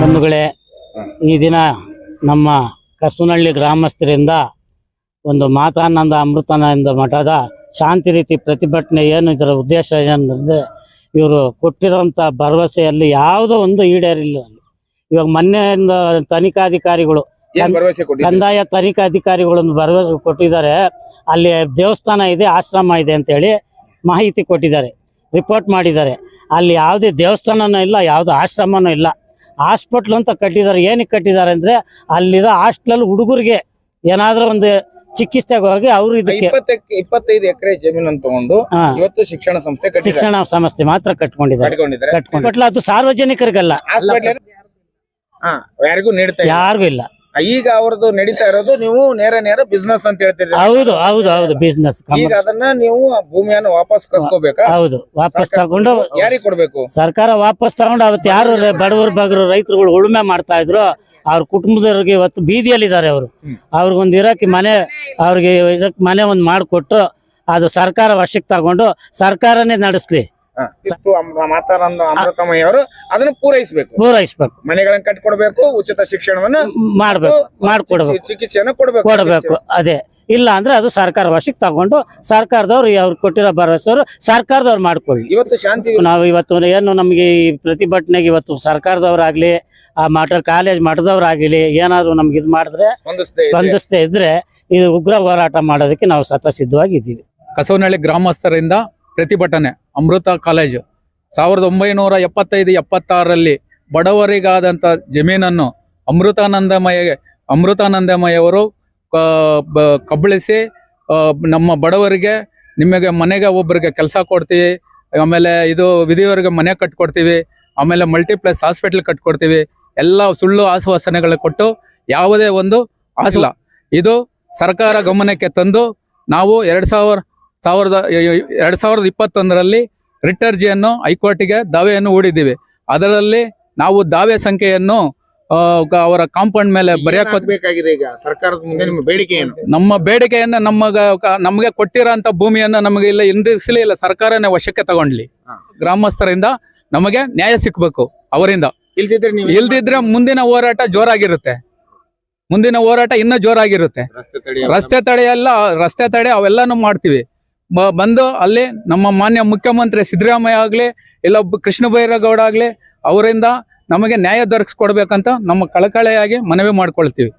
ಬಂಧುಗಳೇ ಈ ದಿನ ನಮ್ಮ ಕಸುನಹಳ್ಳಿ ಗ್ರಾಮಸ್ಥರಿಂದ ಒಂದು ಮಾತಾನಂದ ಅಮೃತಾನಂದ ಮಠದ ಶಾಂತಿ ರೀತಿ ಪ್ರತಿಭಟನೆ ಏನು ಇದರ ಉದ್ದೇಶ ಏನಂದ್ರೆ ಇವರು ಕೊಟ್ಟಿರೋಂಥ ಭರವಸೆಯಲ್ಲಿ ಯಾವುದೋ ಒಂದು ಈಡೇರಿಲ್ಲ. ಇವಾಗ ಮೊನ್ನೆಯಿಂದ ತನಿಖಾಧಿಕಾರಿಗಳು ಕಂದಾಯ ತನಿಖಾಧಿಕಾರಿಗಳನ್ನು ಭರವಸೆ ಕೊಟ್ಟಿದ್ದಾರೆ. ಅಲ್ಲಿ ದೇವಸ್ಥಾನ ಇದೆ ಆಶ್ರಮ ಇದೆ ಅಂತೇಳಿ ಮಾಹಿತಿ ಕೊಟ್ಟಿದ್ದಾರೆ ರಿಪೋರ್ಟ್ ಮಾಡಿದ್ದಾರೆ. ಅಲ್ಲಿ ಯಾವುದೇ ದೇವಸ್ಥಾನನೂ ಇಲ್ಲ ಯಾವುದೇ ಆಶ್ರಮನೂ ಇಲ್ಲ. ಹಾಸ್ಪಿಟ್ಲ್ ಅಂತ ಕಟ್ಟಿದ್ದಾರೆ. ಏನಕ್ಕೆ ಕಟ್ಟಿದ್ದಾರೆ ಅಂದ್ರೆ ಅಲ್ಲಿರೋ ಹಾಸ್ಟ್ಲಲ್ಲಿ ಹುಡುಗರಿಗೆ ಏನಾದ್ರೂ ಒಂದು ಚಿಕಿತ್ಸೆಗೆ ಅವರು ಇದಕ್ಕೆ ಇಪ್ಪತ್ತೈದು ಎಕರೆ ಜಮೀನನ್ನು ತಗೊಂಡು ಇವತ್ತು ಶಿಕ್ಷಣ ಸಂಸ್ಥೆ. ಶಿಕ್ಷಣ ಸಂಸ್ಥೆ ಮಾತ್ರ ಕಟ್ಕೊಂಡಿದ್ದಾರೆ. ಕಟ್ಕೊಂಡಿದ್ದಾರೆ. ಕಟ್ಕೊಂಡು ಅದು ಸಾರ್ವಜನಿಕರಿಗಲ್ಲ. ಯಾರಿಗೂ ನೀಡ್ತಾ ಯಾರಿಗೂ ಇಲ್ಲ. ಈಗ ಅವ್ರದ್ದು ನಡೀತಾ ಇರೋದು ನೀವು ನೇರ ನೇರ ಬಿಸ್ನೆಸ್ ಅಂತ ಹೇಳ್ತೀರಿ ಹೌದು ಹೌದು ಹೌದು ಬಿಸ್ನೆಸ್ ಈಗ ಅದನ್ನ ನೀವು ಭೂಮಿಯನ್ನು ವಾಪಸ್ ಕಸ್ಕೋಬೇಕಾ? ಹೌದು ವಾಪಸ್ ತಗೊಂಡು ಯಾರಿಗೆ ಕೊಡ್ಬೇಕು? ಸರ್ಕಾರ ವಾಪಸ್ ತಗೊಂಡು ಅವತ್ತು ಯಾರು ಬಡವರು ಬಗರು ರೈತರುಗಳು ಉಳುಮೆ ಮಾಡ್ತಾ ಇದ್ರು ಅವ್ರ ಕುಟುಂಬದವ್ರಿಗೆ ಇವತ್ತು ಬೀದಿಯಲ್ಲಿದ್ದಾರೆ ಅವರು. ಅವ್ರಿಗೊಂದು ಇರಕ್ಕೆ ಮನೆ ಅವ್ರಿಗೆ ಇದಕ್ಕೆ ಮನೆ ಒಂದು ಮಾಡಿಕೊಟ್ಟು ಅದು ಸರ್ಕಾರ ವಶಕ್ಕೆ ತಗೊಂಡು ಸರ್ಕಾರನೇ ನಡೆಸ್ಲಿ. ಇತ್ತು ಅಮೃತಮಯ್ಯ ಅವರು ಅದನ್ನ ಪೂರೈಸಬೇಕು. ಪೂರೈಸ್ಬೇಕು. ಮನೆಗಳನ್ನ ಕಟ್ಕೊಡ್ಬೇಕು ಉಚಿತ ಶಿಕ್ಷಣವನ್ನು ಮಾಡ್ಬೇಕು ಮಾಡ್ಕೊಡ್ಬೇಕು. ಚಿಕಿತ್ಸೆಯನ್ನು ಕೊಡ್ಬೇಕು ಕೊಡಬೇಕು ಅದೇ. ಇಲ್ಲ ಅಂದ್ರೆ ಅದು ಸರ್ಕಾರ ವಶಕ್ಕೆ ತಗೊಂಡು ಸರ್ಕಾರದವ್ರು ಅವ್ರು ಕೊಟ್ಟಿರೋ ಭರವಸೆಯವರು ಸರ್ಕಾರದವ್ರು ಮಾಡ್ಕೊಳ್ಳಿ. ಇವತ್ತು ಶಾಂತಿ ನಾವು ಇವತ್ತು ಏನು ನಮಗೆ ಈ ಪ್ರತಿಭಟನೆಗೆ ಇವತ್ತು ಸರ್ಕಾರದವರಾಗ್ಲಿ ಆ ಮಠ ಕಾಲೇಜ್ ಮಠದವರಾಗಲಿ ಏನಾದ್ರು ನಮ್ಗೆ ಇದು ಮಾಡಿದ್ರೆ ಸ್ಪಂದಿಸದೇ ಇದ್ರೆ. ಇದು ಉಗ್ರ ಹೋರಾಟ ಮಾಡೋದಕ್ಕೆ ನಾವು ಸತ ಸಿದ್ಧವಾಗಿದ್ದೀವಿ. ಕಸವನಹಳ್ಳಿ ಗ್ರಾಮಸ್ಥರಿಂದ ಪ್ರತಿಭಟನೆ. ಅಮೃತ ಕಾಲೇಜು. ಸಾವಿರದ ಒಂಬೈನೂರ ಎಪ್ಪತ್ತೈದು, ಎಪ್ಪತ್ತಾರರಲ್ಲಿ ಬಡವರಿಗಾದಂಥ ಜಮೀನನ್ನು ಅಮೃತಾನಂದಮಯ, ಅಮೃತಾನಂದಮಯವರು ಕಬಳಿಸಿ ನಮ್ಮ ಬಡವರಿಗೆ, ನಿಮಗೆ ಮನೆಗೆ ಒಬ್ಬರಿಗೆ ಕೆಲಸ ಕೊಡ್ತೀವಿ. ಆಮೇಲೆ ಇದು ವಿಧಿಯವರಿಗೆ ಮನೆ ಕಟ್ಕೊಡ್ತೀವಿ. ಆಮೇಲೆ ಮಲ್ಟಿಪ್ಲೆಕ್ಸ್ ಹಾಸ್ಪಿಟ್ಲ್ ಕಟ್ಕೊಡ್ತೀವಿ. ಎಲ್ಲ ಸುಳ್ಳು ಆಶ್ವಾಸನೆಗಳು ಕೊಟ್ಟು ಯಾವುದೇ ಒಂದು ಆಸಲ ಇದು ಸರ್ಕಾರ ಗಮನಕ್ಕೆ ತಂದು ನಾವು ಎರಡು ಸಾವಿರ ಸಾವಿರದ ಎರಡು ಸಾವಿರದ ಇಪ್ಪತ್ತೊಂದರಲ್ಲಿ ರಿಟರ್ಜಿಯನ್ನು ಹೈಕೋರ್ಟಿಗೆ ದಾವೆಯನ್ನು ಹೂಡಿದ್ದೀವಿ. ಅದರಲ್ಲಿ ನಾವು ದಾವೆ ಸಂಖ್ಯೆಯನ್ನು ಅವರ ಕಾಂಪೌಂಡ್ ಮೇಲೆ ಬರೆಯಬೇಕಾಗಿದೆ ಬೇಕಾಗಿದೆ ಈಗ? ಸರ್ಕಾರದ ಬೇಡಿಕೆ ಏನು? ನಮ್ಮ ಬೇಡಿಕೆಯನ್ನ ನಮ್ಮ ನಮಗೆ ಕೊಟ್ಟಿರೋಂಥ ಭೂಮಿಯನ್ನ ನಮಗೆ ಇಲ್ಲ ಹಿಂದಿರ್ಸಲಿ ಇಲ್ಲ ಸರ್ಕಾರನೇ ವಶಕ್ಕೆ ತಗೊಂಡ್ಲಿ. ಗ್ರಾಮಸ್ಥರಿಂದ ನಮಗೆ ನ್ಯಾಯ ಸಿಕ್ಬೇಕು ಅವರಿಂದ. ಇಲ್ದಿದ್ರೆ ನೀವು ಇಲ್ದಿದ್ರೆ ಮುಂದಿನ ಹೋರಾಟ ಜೋರಾಗಿರುತ್ತೆ. ಮುಂದಿನ ಹೋರಾಟ ಇನ್ನೂ ಜೋರಾಗಿರುತ್ತೆ. ರಸ್ತೆ ತಡೆ ಎಲ್ಲ ರಸ್ತೆ ತಡೆ ಅವೆಲ್ಲಾನು ಮಾಡ್ತೀವಿ. ಬಂದು ಅಲ್ಲಿ ನಮ್ಮ ಮಾನ್ಯ ಮುಖ್ಯಮಂತ್ರಿ ಸಿದ್ದರಾಮಯ್ಯ ಆಗಲಿ, ಇಲ್ಲ ಕೃಷ್ಣ ಬೈರೇಗೌಡ ಆಗಲಿ, ಅವರಿಂದ ನಮಗೆ ನ್ಯಾಯ ದೊರಕಿಸ್ಕೊಡ್ಬೇಕಂತ ನಮ್ಮ ಕಳಕಳಿಯಾಗಿ ಮನವಿ ಮಾಡ್ಕೊಳ್ತೀವಿ.